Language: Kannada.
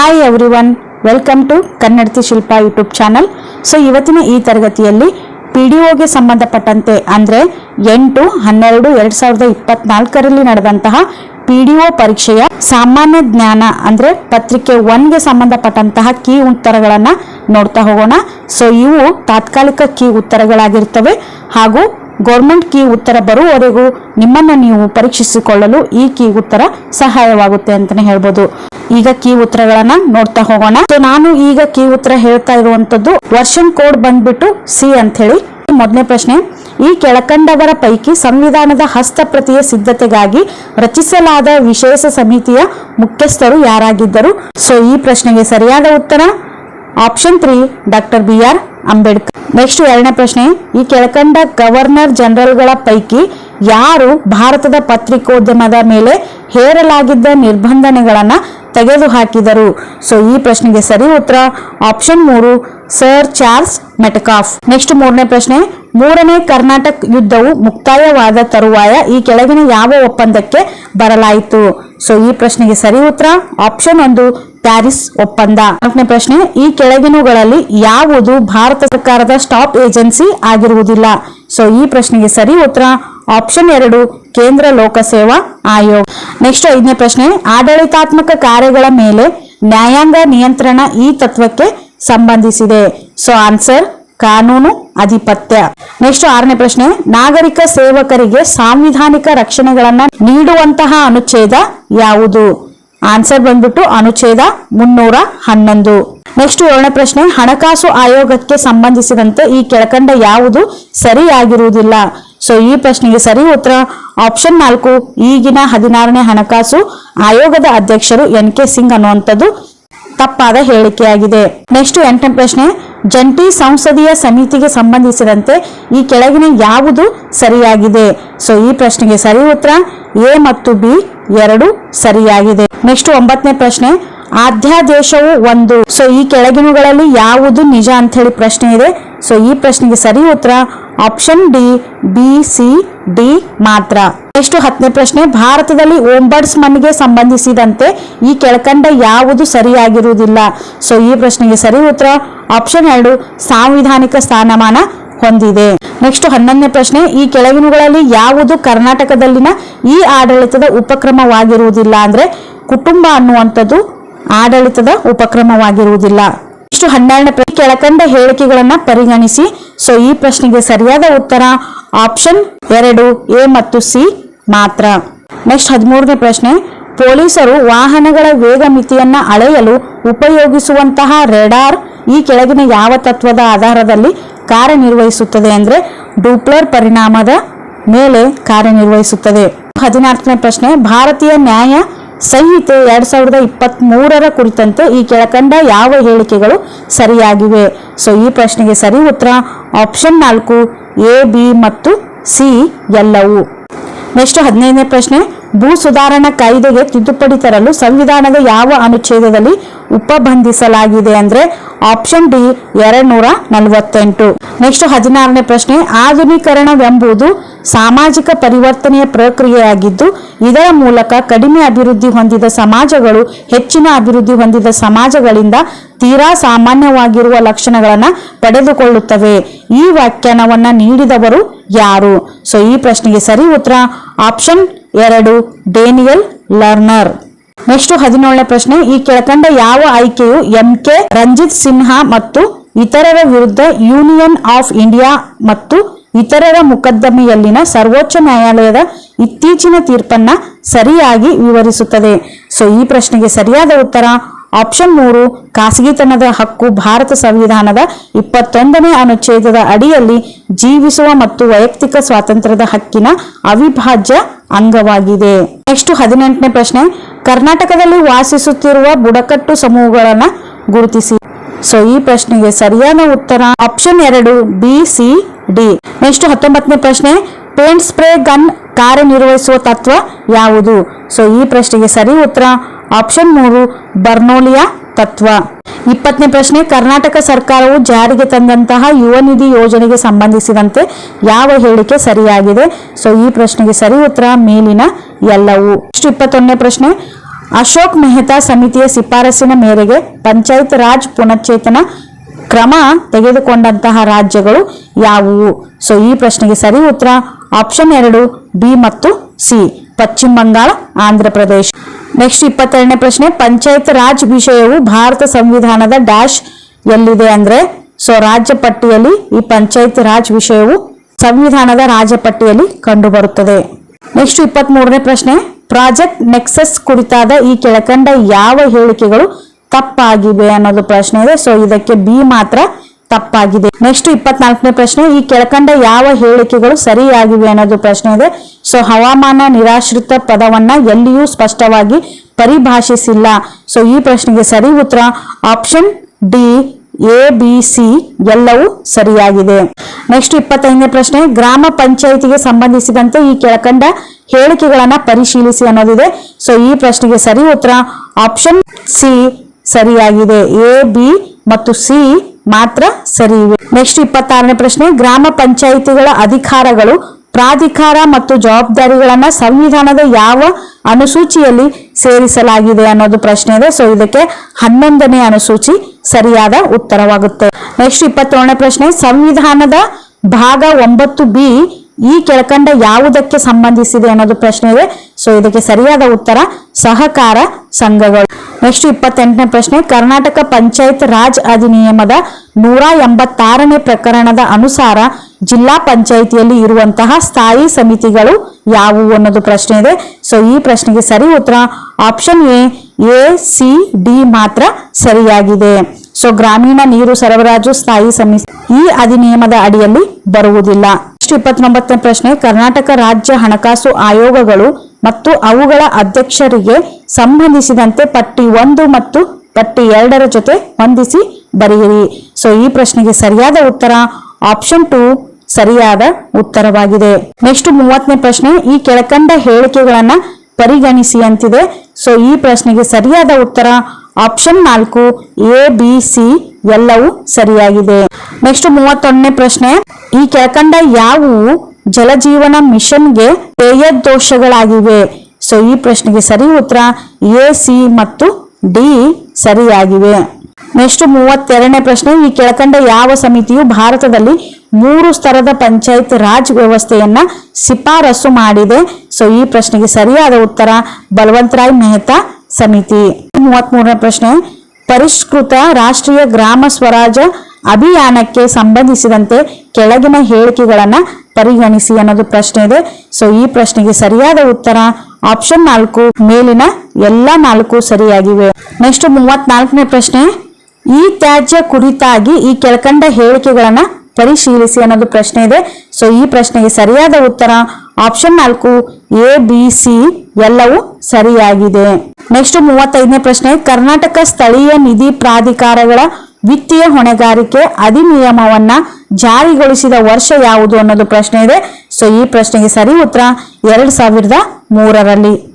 Hi every one welcome to Kannadati Shilpa YouTube channel so ಇವತ್ತಿನ ಈ ತರಗತಿಯಲ್ಲಿ ಪಿ ಡಿ ಒಗೆ ಸಂಬಂಧಪಟ್ಟಂತೆ ಅಂದರೆ ಎಂಟು, ಹನ್ನೆರಡು, ಎರಡು ಸಾವಿರದ ಇಪ್ಪತ್ನಾಲ್ಕರಲ್ಲಿ ನಡೆದಂತಹ ಪಿ ಡಿ ಒ ಪರೀಕ್ಷೆಯ ಸಾಮಾನ್ಯ ಜ್ಞಾನ ಅಂದರೆ ಪತ್ರಿಕೆ ಒನ್ಗೆ ಸಂಬಂಧಪಟ್ಟಂತಹ ಕೀ ಉತ್ತರಗಳನ್ನು ನೋಡ್ತಾ ಹೋಗೋಣ. ಸೊ ಇವು ತಾತ್ಕಾಲಿಕ ಕೀ ಉತ್ತರಗಳಾಗಿರ್ತವೆ ಹಾಗೂ ಗೌರ್ಮೆಂಟ್ ಕೀ ಉತ್ತರ ಬರುವವರೆಗೂ ನಿಮ್ಮನ್ನ ನೀವು ಪರೀಕ್ಷಿಸಿಕೊಳ್ಳಲು ಈ ಕೀ ಉತ್ತರ ಸಹಾಯವಾಗುತ್ತೆ ಅಂತಾನೆ ಹೇಳ್ಬೋದು. ಈಗ ಕೀ ಉತ್ತರಗಳನ್ನ ನೋಡ್ತಾ ಹೋಗೋಣ. ನಾನು ಈಗ ಕೀ ಉತ್ತರ ಹೇಳ್ತಾ ಇರುವಂತದ್ದು ವರ್ಷನ್ ಕೋಡ್ ಬಂದ್ಬಿಟ್ಟು ಸಿ ಅಂತ ಹೇಳಿ ಮೊದಲನೇ ಪ್ರಶ್ನೆ, ಈ ಕೆಳಕಂಡವರ ಪೈಕಿ ಸಂವಿಧಾನದ ಹಸ್ತಪ್ರತಿಯ ಸಿದ್ಧತೆಗಾಗಿ ರಚಿಸಲಾದ ವಿಶೇಷ ಸಮಿತಿಯ ಮುಖ್ಯಸ್ಥರು ಯಾರಾಗಿದ್ದರು? ಸೊ, ಈ ಪ್ರಶ್ನೆಗೆ ಸರಿಯಾದ ಉತ್ತರ option three doctor B R Ambedkar next ಎರಡನೇ ಪ್ರಶ್ನೆ ಈ ಕೆಳಕಂಡ ಗವರ್ನರ್ ಜನರಲ್ಗಳ ಪೈಕಿ ಯಾರು ಭಾರತದ ಪತ್ರಿಕೋದ್ಯಮದ ಮೇಲೆ ಹೇರಲಾಗಿದ್ದ ನಿರ್ಬಂಧನೆಗಳನ್ನು ತೆಗೆದುಹಾಕಿದರು? ಸೊ ಈ ಪ್ರಶ್ನೆಗೆ ಸರಿ ಉತ್ತರ ಆಪ್ಷನ್ ಮೂರು ಸರ್ ಚಾರ್ಲ್ಸ್ ಮೆಟಕಾಫ್ ನೆಕ್ಸ್ಟ್ ಮೂರನೇ ಪ್ರಶ್ನೆ, ಮೂರನೇ ಕರ್ನಾಟಕ ಯುದ್ಧವು ಮುಕ್ತಾಯವಾದ ತರುವಾಯ ಈ ಕೆಳಗಿನ ಯಾವ ಒಪ್ಪಂದಕ್ಕೆ ಬರಲಾಯಿತು? ಸೊ ಈ ಪ್ರಶ್ನೆಗೆ ಸರಿ ಉತ್ತರ ಆಪ್ಷನ್ ಒಂದು ಪ್ಯಾರಿಸ್ ಒಪ್ಪಂದ. ನಾಲ್ಕನೇ ಪ್ರಶ್ನೆ, ಈ ಕೆಳಗಿನವುಗಳಲ್ಲಿ ಯಾವುದು ಭಾರತ ಸರ್ಕಾರದ ಸ್ಟಾಪ್ ಏಜೆನ್ಸಿ ಆಗಿರುವುದಿಲ್ಲ? ಸೊ ಈ ಪ್ರಶ್ನೆಗೆ ಸರಿ ಉತ್ತರ ಆಪ್ಷನ್ ಎರಡು, ಕೇಂದ್ರ ಲೋಕಸೇವಾ ಆಯೋಗ. ನೆಕ್ಸ್ಟ್ ಐದನೇ ಪ್ರಶ್ನೆ, ಆಡಳಿತಾತ್ಮಕ ಕಾರ್ಯಗಳ ಮೇಲೆ ನ್ಯಾಯಾಂಗ ನಿಯಂತ್ರಣ ಈ ತತ್ವಕ್ಕೆ ಸಂಬಂಧಿಸಿದೆ. ಸೊ ಆನ್ಸರ್ ಕಾನೂನು ಅಧಿಪತ್ಯ. ನೆಕ್ಸ್ಟ್ ಆರನೇ ಪ್ರಶ್ನೆ, ನಾಗರಿಕ ಸೇವಕರಿಗೆ ಸಾಂವಿಧಾನಿಕ ರಕ್ಷಣೆಗಳನ್ನ ನೀಡುವಂತಹ ಅನುಚ್ಛೇದ ಯಾವುದು? ಆನ್ಸರ್ ಬಂದ್ಬಿಟ್ಟು ಅನುಚ್ಛೇದ ಮುನ್ನೂರ ಹನ್ನೊಂದು. ನೆಕ್ಸ್ಟ್ ಏಳನೇ ಪ್ರಶ್ನೆ, ಹಣಕಾಸು ಆಯೋಗಕ್ಕೆ ಸಂಬಂಧಿಸಿದಂತೆ ಈ ಕೆಳಕಂಡ ಯಾವುದು ಸರಿಯಾಗಿರುವುದಿಲ್ಲ? ಸೊ ಈ ಪ್ರಶ್ನೆಗೆ ಸರಿ ಉತ್ತರ ಆಪ್ಷನ್ ನಾಲ್ಕು, ಈಗಿನ ಹದಿನಾರನೇ ಹಣಕಾಸು ಆಯೋಗದ ಅಧ್ಯಕ್ಷರು ಎನ್ ಕೆ ಸಿಂಗ್ ಅನ್ನುವಂಥದ್ದು ತಪ್ಪಾದ ಹೇಳಿಕೆಯಾಗಿದೆ. ನೆಕ್ಸ್ಟ್ ಎಂಟನೇ ಪ್ರಶ್ನೆ, ಜಂಟಿ ಸಂಸದೀಯ ಸಮಿತಿಗೆ ಸಂಬಂಧಿಸಿದಂತೆ ಈ ಕೆಳಗಿನ ಯಾವುದು ಸರಿಯಾಗಿದೆ? ಸೊ, ಈ ಪ್ರಶ್ನೆಗೆ ಸರಿ ಉತ್ತರ ಎ ಮತ್ತು ಬಿ ಎರಡು ಸರಿಯಾಗಿದೆ. ನೆಕ್ಸ್ಟ್ ಒಂಬತ್ತನೇ ಪ್ರಶ್ನೆ ಆಧ್ಯಾದೇಶವು ಒಂದು. ಸೊ, ಈ ಕೆಳಗಿನಗಳಲ್ಲಿ ಯಾವುದು ನಿಜ ಅಂತ ಹೇಳಿ ಪ್ರಶ್ನೆ ಇದೆ. ಸೊ, ಈ ಪ್ರಶ್ನೆಗೆ ಸರಿ ಉತ್ತರ option D, B, C, D ಮಾತ್ರ. ನೆಕ್ಸ್ಟ್ ಹತ್ತನೇ ಪ್ರಶ್ನೆ? ಭಾರತದಲ್ಲಿ ಓಂಬರ್ಡ್ಸ್ ಮನ್ಗೆ ಸಂಬಂಧಿಸಿದಂತೆ ಈ ಕೆಳಕಂಡ ಯಾವುದು ಸರಿಯಾಗಿರುವುದಿಲ್ಲ? ಸೊ ಈ ಪ್ರಶ್ನೆಗೆ ಸರಿ ಉತ್ತರ ಆಪ್ಷನ್ ಎರಡು, ಸಾಂವಿಧಾನಿಕ ಸ್ಥಾನಮಾನ ಹೊಂದಿದೆ. ನೆಕ್ಸ್ಟ್ ಹನ್ನೊಂದನೇ ಪ್ರಶ್ನೆ, ಈ ಕೆಳಗಿನಗಳಲ್ಲಿ ಯಾವುದು ಕರ್ನಾಟಕದಲ್ಲಿನ ಈ ಆಡಳಿತದ ಉಪಕ್ರಮವಾಗಿರುವುದಿಲ್ಲ ಅಂದ್ರೆ ಕುಟುಂಬ ಅನ್ನುವಂಥದ್ದು ಆಡಳಿತದ ಉಪಕ್ರಮವಾಗಿರುವುದಿಲ್ಲ. ಇಷ್ಟು ಹನ್ನೆರಡನೇ ಪ್ರಶ್ನೆ ಕೆಳಕಂಡ ಹೇಳಿಕೆಗಳನ್ನ ಪರಿಗಣಿಸಿ. ಸೊ ಈ ಪ್ರಶ್ನೆಗೆ ಸರಿಯಾದ ಉತ್ತರ ಆಪ್ಷನ್ ಎರಡು ಎ ಮತ್ತು ಸಿ ಮಾತ್ರ. ನೆಕ್ಸ್ಟ್ ಹದಿಮೂರನೇ ಪ್ರಶ್ನೆ. ಪೊಲೀಸರು ವಾಹನಗಳ ವೇಗ ಮಿತಿಯನ್ನ ಅಳೆಯಲು ಉಪಯೋಗಿಸುವಂತಹ ರೆಡಾರ್ ಈ ಕೆಳಗಿನ ಯಾವ ತತ್ವದ ಆಧಾರದಲ್ಲಿ ಕಾರ್ಯನಿರ್ವಹಿಸುತ್ತದೆ ಅಂದ್ರೆ ಡೂಪ್ಲರ್ ಪರಿಣಾಮದ ಮೇಲೆ ಕಾರ್ಯನಿರ್ವಹಿಸುತ್ತದೆ. ಹದಿನಾಲ್ಕನೇ ಪ್ರಶ್ನೆ. ಭಾರತೀಯ ನ್ಯಾಯ ಸಂಹಿತೆ ಎರಡ್ ಸಾವಿರದ ಇಪ್ಪತ್ತ್ ಮೂರರ ಕುರಿತಂತೆ ಈ ಕೆಳಕಂಡ ಯಾವ ಹೇಳಿಕೆಗಳು ಸರಿಯಾಗಿವೆ? ಸೊ ಈ ಪ್ರಶ್ನೆಗೆ ಸರಿ ಉತ್ತರ ಆಪ್ಷನ್ ನಾಲ್ಕು ಎ ಬಿ ಮತ್ತು ಸಿ ಎಲ್ಲವು. ನೆಕ್ಸ್ಟ್ ಹದಿನೈದನೇ ಪ್ರಶ್ನೆ, ಭೂ ಸುಧಾರಣಾ ಕಾಯ್ದೆಗೆ ತಿದ್ದುಪಡಿ ತರಲು ಸಂವಿಧಾನದ ಯಾವ ಅನುಚ್ಛೇದದಲ್ಲಿ ಉಪಬಂಧಿಸಲಾಗಿದೆ ಅಂದ್ರೆ ಆಪ್ಷನ್ ಡಿ ಎರಡ್ ನೂರ ನಲವತ್ತೆಂಟು ನೆಕ್ಸ್ಟ್ ಹದಿನಾರನೇ ಪ್ರಶ್ನೆ, ಆಧುನೀಕರಣವೆಂಬುದು ಸಾಮಾಜಿಕ ಪರಿವರ್ತನೆಯ ಪ್ರಕ್ರಿಯೆಯಾಗಿದ್ದು, ಇದರ ಮೂಲಕ ಕಡಿಮೆ ಅಭಿವೃದ್ಧಿ ಹೊಂದಿದ ಸಮಾಜಗಳು, ಹೆಚ್ಚಿನ ಅಭಿವೃದ್ಧಿ ಹೊಂದಿದ ಸಮಾಜಗಳಿಂದ ತೀರಾ ಸಾಮಾನ್ಯವಾಗಿರುವ ಲಕ್ಷಣಗಳನ್ನು ಪಡೆದುಕೊಳ್ಳುತ್ತವೆ. ಈ ವ್ಯಾಖ್ಯಾನವನ್ನ ನೀಡಿದವರು ಯಾರು? ಸೊ ಈ ಪ್ರಶ್ನೆಗೆ ಸರಿ ಉತ್ತರ ಆಪ್ಷನ್ ಎರಡು ಡೇನಿಯಲ್ ಲರ್ನರ್ ನೆಕ್ಸ್ಟ್ ಹದಿನೇಳನೇ ಪ್ರಶ್ನೆ, ಈ ಕೆಳಕಂಡ ಯಾವ ಆಯ್ಕೆಯು ಎಂ ಕೆ ರಂಜಿತ್ ಸಿನ್ಹಾ ಮತ್ತು ಇತರರ ವಿರುದ್ಧ ಯೂನಿಯನ್ ಆಫ್ ಇಂಡಿಯಾ ಮತ್ತು ಇತರರ ಮೊಕದ್ದಮೆಯಲ್ಲಿನ ಸರ್ವೋಚ್ಚ ನ್ಯಾಯಾಲಯದ ಇತ್ತೀಚಿನ ತೀರ್ಪನ್ನ ಸರಿಯಾಗಿ ವಿವರಿಸುತ್ತದೆ. ಸೊ ಈ ಪ್ರಶ್ನೆಗೆ ಸರಿಯಾದ ಉತ್ತರ ಆಪ್ಷನ್ ಮೂರು, ಖಾಸಗಿತನದ ಹಕ್ಕು ಭಾರತ ಸಂವಿಧಾನದ ಇಪ್ಪತ್ತೊಂದನೇ ಅನುಚ್ಛೇದದ ಅಡಿಯಲ್ಲಿ ಜೀವಿಸುವ ಮತ್ತು ವೈಯಕ್ತಿಕ ಸ್ವಾತಂತ್ರ್ಯದ ಹಕ್ಕಿನ ಅವಿಭಾಜ್ಯ ಅಂಗವಾಗಿದೆ. ನೆಕ್ಸ್ಟ್ ಹದಿನೆಂಟನೇ ಪ್ರಶ್ನೆ, ಕರ್ನಾಟಕದಲ್ಲಿ ವಾಸಿಸುತ್ತಿರುವ ಬುಡಕಟ್ಟು ಸಮೂಹಗಳನ್ನು ಗುರುತಿಸಿ. ಸೊ, ಈ ಪ್ರಶ್ನೆಗೆ ಸರಿಯಾದ ಉತ್ತರ ಆಪ್ಷನ್ ಎರಡು, ಬಿ, ಸಿ, ಡಿ. ನೆಕ್ಸ್ಟ್ ಹತ್ತೊಂಬತ್ತನೇ ಪ್ರಶ್ನೆ ಪೇಂಟ್ ಸ್ಪ್ರೇ ಗನ್ ಕಾರ್ಯನಿರ್ವಹಿಸುವ ತತ್ವ ಯಾವುದು? ಸೊ ಈ ಪ್ರಶ್ನೆಗೆ ಸರಿ ಉತ್ತರ. ಆಪ್ಷನ್ ಮೂರು, ಬರ್ನೋಲಿಯಾ ತತ್ವ. ಇಪ್ಪತ್ತನೇ ಪ್ರಶ್ನೆ, ಕರ್ನಾಟಕ ಸರ್ಕಾರವು ಜಾರಿಗೆ ತಂದಂತಹ ಯುವ ನಿಧಿ ಯೋಜನೆಗೆ ಸಂಬಂಧಿಸಿದಂತೆ ಯಾವ ಹೇಳಿಕೆ ಸರಿಯಾಗಿದೆ? ಸೊ ಈ ಪ್ರಶ್ನೆಗೆ ಸರಿ ಉತ್ತರ, ಮೇಲಿನ ಎಲ್ಲವು. ಇಷ್ಟು ಇಪ್ಪತ್ತೊಂದನೇ ಪ್ರಶ್ನೆ, ಅಶೋಕ್ ಮೆಹ್ತಾ ಸಮಿತಿಯ ಶಿಫಾರಸಿನ ಮೇರೆಗೆ ಪಂಚಾಯತ್ ರಾಜ್ ಪುನಶ್ಚೇತನ ಕ್ರಮ ತೆಗೆದುಕೊಂಡಂತಹ ರಾಜ್ಯಗಳು ಯಾವುವು? ಸೊ ಈ ಪ್ರಶ್ನೆಗೆ ಸರಿ ಉತ್ತರ ಆಪ್ಷನ್ ಎರಡು ಬಿ ಮತ್ತು ಸಿ ಪಶ್ಚಿಮ ಬಂಗಾಳ, ಆಂಧ್ರ ಪ್ರದೇಶ. ನೆಕ್ಸ್ಟ್ ಇಪ್ಪತ್ತೆರಡನೇ ಪ್ರಶ್ನೆ, ಪಂಚಾಯತ್ ರಾಜ್ ವಿಷಯವು ಭಾರತ ಸಂವಿಧಾನದ ಡ್ಯಾಶ್ ಎಲ್ಲಿದೆ ಅಂದ್ರೆ? ಸೊ ರಾಜ್ಯ ಪಟ್ಟಿಯಲ್ಲಿ ಈ ಪಂಚಾಯತ್ ರಾಜ್ ವಿಷಯವು ಸಂವಿಧಾನದ ರಾಜಪಟ್ಟಿಯಲ್ಲಿ ಕಂಡುಬರುತ್ತದೆ. ನೆಕ್ಸ್ಟ್ ಇಪ್ಪತ್ತ್ ಮೂರನೇ ಪ್ರಶ್ನೆ, ಪ್ರಾಜೆಕ್ಟ್ ನೆಕ್ಸಸ್ ಕುರಿತಾದ ಈ ಕೆಳಕಂಡ ಯಾವ ಹೇಳಿಕೆಗಳು ತಪ್ಪಾಗಿವೆ ಅನ್ನೋದು ಪ್ರಶ್ನೆ ಇದೆ. ಸೊ ಇದಕ್ಕೆ ಬಿ ಮಾತ್ರ ತಪ್ಪಾಗಿದೆ. ನೆಕ್ಸ್ಟ್ ಇಪ್ಪತ್ನಾಲ್ಕನೇ ಪ್ರಶ್ನೆ, ಈ ಕೆಳಕಂಡ ಯಾವ ಹೇಳಿಕೆಗಳು ಸರಿಯಾಗಿವೆ ಅನ್ನೋದು ಪ್ರಶ್ನೆ ಇದೆ. ಸೊ ಹವಾಮಾನ ನಿರಾಶ್ರಿತ ಪದವನ್ನ ಎಲ್ಲಿಯೂ ಸ್ಪಷ್ಟವಾಗಿ ಪರಿಭಾಷಿಸಿಲ್ಲ. ಸೊ ಈ ಪ್ರಶ್ನೆಗೆ ಸರಿ ಉತ್ತರ option D A B C ಎಲ್ಲವೂ ಸರಿಯಾಗಿದೆ. ನೆಕ್ಸ್ಟ್ ಇಪ್ಪತ್ತೈದನೇ ಪ್ರಶ್ನೆ, ಗ್ರಾಮ ಪಂಚಾಯಿತಿಗೆ ಸಂಬಂಧಿಸಿದಂತೆ ಈ ಕೆಳಕಂಡ ಹೇಳಿಕೆಗಳನ್ನ ಪರಿಶೀಲಿಸಿ ಅನ್ನೋದಿದೆ. ಸೊ ಈ ಪ್ರಶ್ನೆಗೆ ಸರಿ ಉತ್ತರ ಆಪ್ಷನ್ ಸಿ ಸರಿಯಾಗಿದೆ. ಎ ಬಿ ಮತ್ತು ಸಿ ಮಾತ್ರ ಸರಿ ಇವೆ. ನೆಕ್ಸ್ಟ್ ಇಪ್ಪತ್ತಾರನೇ ಪ್ರಶ್ನೆ, ಗ್ರಾಮ ಪಂಚಾಯಿತಿಗಳ ಅಧಿಕಾರಗಳು, ಪ್ರಾಧಿಕಾರ ಮತ್ತು ಜವಾಬ್ದಾರಿಗಳನ್ನ ಸಂವಿಧಾನದ ಯಾವ ಅನುಸೂಚಿಯಲ್ಲಿ ಸೇರಿಸಲಾಗಿದೆ ಅನ್ನೋದು ಪ್ರಶ್ನೆ ಇದೆ. ಸೊ ಇದಕ್ಕೆ ಹನ್ನೊಂದನೇ ಅನುಸೂಚಿ ಸರಿಯಾದ ಉತ್ತರವಾಗುತ್ತೆ. ನೆಕ್ಸ್ಟ್ ಇಪ್ಪತ್ತೇಳನೇ ಪ್ರಶ್ನೆ, ಸಂವಿಧಾನದ ಭಾಗ ಒಂಬತ್ತು ಬಿ ಈ ಕೆಳಕಂಡ ಯಾವುದಕ್ಕೆ ಸಂಬಂಧಿಸಿದೆ ಅನ್ನೋದು ಪ್ರಶ್ನೆ ಇದೆ. ಸೊ ಇದಕ್ಕೆ ಸರಿಯಾದ ಉತ್ತರ ಸಹಕಾರ ಸಂಘಗಳು. ನೆಕ್ಸ್ಟ್ ಇಪ್ಪತ್ತೆಂಟನೇ ಪ್ರಶ್ನೆ, ಕರ್ನಾಟಕ ಪಂಚಾಯತ್ ರಾಜ್ ಅಧಿನಿಯಮದ ನೂರ ಎಂಬತ್ತಾರನೇ ಪ್ರಕರಣದ ಅನುಸಾರ ಜಿಲ್ಲಾ ಪಂಚಾಯಿತಿಯಲ್ಲಿ ಇರುವಂತಹ ಸ್ಥಾಯಿ ಸಮಿತಿಗಳು ಯಾವುವು ಅನ್ನೋದು ಪ್ರಶ್ನೆ ಇದೆ. ಸೊ ಈ ಪ್ರಶ್ನೆಗೆ ಸರಿ ಉತ್ತರ option A A, C, D ಮಾತ್ರ ಸರಿಯಾಗಿದೆ. ಸೊ ಗ್ರಾಮೀಣ ನೀರು ಸರಬರಾಜು ಸ್ಥಾಯಿ ಸಮಿತಿ ಈ ಅಧಿನಿಯಮದ ಅಡಿಯಲ್ಲಿ ಬರುವುದಿಲ್ಲ. ಇಪ್ಪತ್ತೊಂಬತ್ತನೇ ಪ್ರಶ್ನೆ, ಕರ್ನಾಟಕ ರಾಜ್ಯ ಹಣಕಾಸು ಆಯೋಗಗಳು ಮತ್ತು ಅವುಗಳ ಅಧ್ಯಕ್ಷರಿಗೆ ಸಂಬಂಧಿಸಿದಂತೆ ಪಟ್ಟಿ ಒಂದು ಮತ್ತು ಪಟ್ಟಿ ಎರಡರ ಜೊತೆ ಹೊಂದಿಸಿ ಬರೆಯಿರಿ. ಸೊ ಈ ಪ್ರಶ್ನೆಗೆ ಸರಿಯಾದ ಉತ್ತರ, ಆಪ್ಷನ್ ಟು ಸರಿಯಾದ ಉತ್ತರವಾಗಿದೆ. ನೆಕ್ಸ್ಟ್ ಮೂವತ್ತನೇ ಪ್ರಶ್ನೆ, ಈ ಕೆಳಕಂಡ ಹೇಳಿಕೆಗಳನ್ನ ಪರಿಗಣಿಸಿ ಅಂತಿದೆ. ಸೊ ಈ ಪ್ರಶ್ನೆಗೆ ಸರಿಯಾದ ಉತ್ತರ ಆಪ್ಷನ್ ನಾಲ್ಕು ಎ ಬಿ ಸಿ ಎಲ್ಲವೂ ಸರಿಯಾಗಿದೆ. ನೆಕ್ಸ್ಟ್ ಮೂವತ್ತೊಂದನೇ ಪ್ರಶ್ನೆ. ಈ ಕೆಳಕಂಡ ಯಾವುವು ಜಲಜೀವನ ಮಿಷನ್ಗೆ ದೋಷಗಳಾಗಿವೆ? ಸೊ ಈ ಪ್ರಶ್ನೆಗೆ ಸರಿ ಉತ್ತರ ಎ ಸಿ ಮತ್ತು ಡಿ ಸರಿಯಾಗಿವೆ. ನೆಕ್ಸ್ಟ್ ಮೂವತ್ತೆರಡನೇ ಪ್ರಶ್ನೆ. ಈ ಕೆಳಕಂಡ ಯಾವ ಸಮಿತಿಯು ಭಾರತದಲ್ಲಿ ಮೂರು ಸ್ತರದ ಪಂಚಾಯತ್ ರಾಜ್ ವ್ಯವಸ್ಥೆಯನ್ನ ಶಿಫಾರಸು ಮಾಡಿದೆ? ಸೊ ಈ ಪ್ರಶ್ನೆಗೆ ಸರಿಯಾದ ಉತ್ತರ ಬಲವಂತರಾಯ್ ಮೆಹ್ತಾ ಸಮಿತಿ. ಮೂವತ್ಮೂರನೇ ಪ್ರಶ್ನೆ. ಪರಿಷ್ಕೃತ ರಾಷ್ಟ್ರೀಯ ಗ್ರಾಮ ಸ್ವರಾಜ ಅಭಿಯಾನಕ್ಕೆ ಸಂಬಂಧಿಸಿದಂತೆ ಕೆಳಗಿನ ಹೇಳಿಕೆಗಳನ್ನ ಪರಿಗಣಿಸಿ ಅನ್ನೋದು ಪ್ರಶ್ನೆ ಇದೆ. ಸೊ ಈ ಪ್ರಶ್ನೆಗೆ ಸರಿಯಾದ ಉತ್ತರ ಆಪ್ಷನ್ ನಾಲ್ಕು, ಮೇಲಿನ ಎಲ್ಲ ನಾಲ್ಕು ಸರಿಯಾಗಿವೆ. ನೆಕ್ಸ್ಟ್ ಮೂವತ್ನಾಲ್ಕನೇ ಪ್ರಶ್ನೆ. ಈ ತ್ಯಾಜ್ಯ ಕುರಿತಾಗಿ ಈ ಕೆಳಕಂಡ ಹೇಳಿಕೆಗಳನ್ನ ಪರಿಶೀಲಿಸಿ ಅನ್ನೋದು ಪ್ರಶ್ನೆ ಇದೆ. ಸೊ ಈ ಪ್ರಶ್ನೆಗೆ ಸರಿಯಾದ ಉತ್ತರ ಆಪ್ಷನ್ ನಾಲ್ಕು ಎ ಬಿ ಸಿ ಎಲ್ಲವೂ ಸರಿಯಾಗಿದೆ. ನೆಕ್ಸ್ಟ್ ಮೂವತ್ತೈದನೇ ಪ್ರಶ್ನೆ, ಕರ್ನಾಟಕ ಸ್ಥಳೀಯ ನಿಧಿ ಪ್ರಾಧಿಕಾರಗಳ ವಿತ್ತೀಯ ಹೊಣೆಗಾರಿಕೆ ಅಧಿನಿಯಮವನ್ನ ಜಾರಿಗೊಳಿಸಿದ ವರ್ಷ ಯಾವುದು ಅನ್ನೋದು ಪ್ರಶ್ನೆ ಇದೆ. ಸೊ ಈ ಪ್ರಶ್ನೆಗೆ ಸರಿ ಉತ್ತರ ಎರಡ್ ಸಾವಿರದ ಮೂರರಲ್ಲಿ.